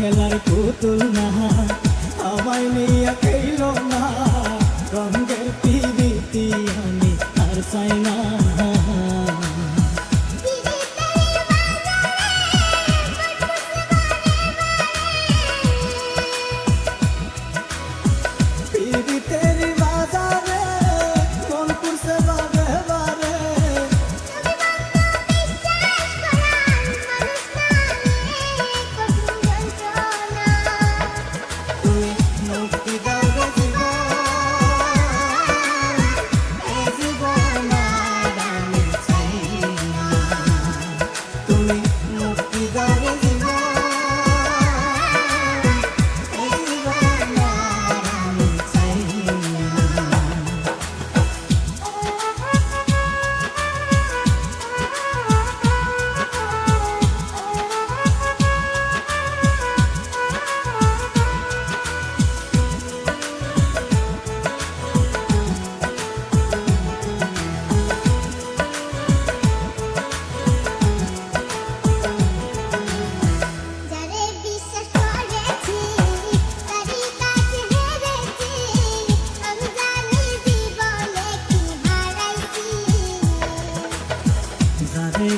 খেলার পুতুল না আমায় নিয়ে খেলো না। রঙের পিবি আমি আর সাইনা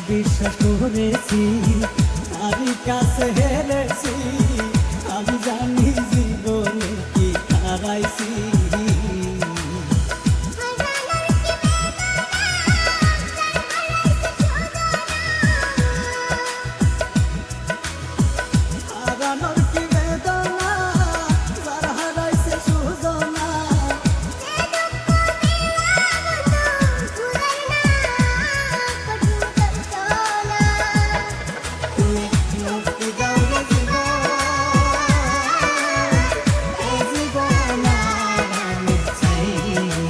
বিশ্বাস করেছি আমি কাছে হেরেছি।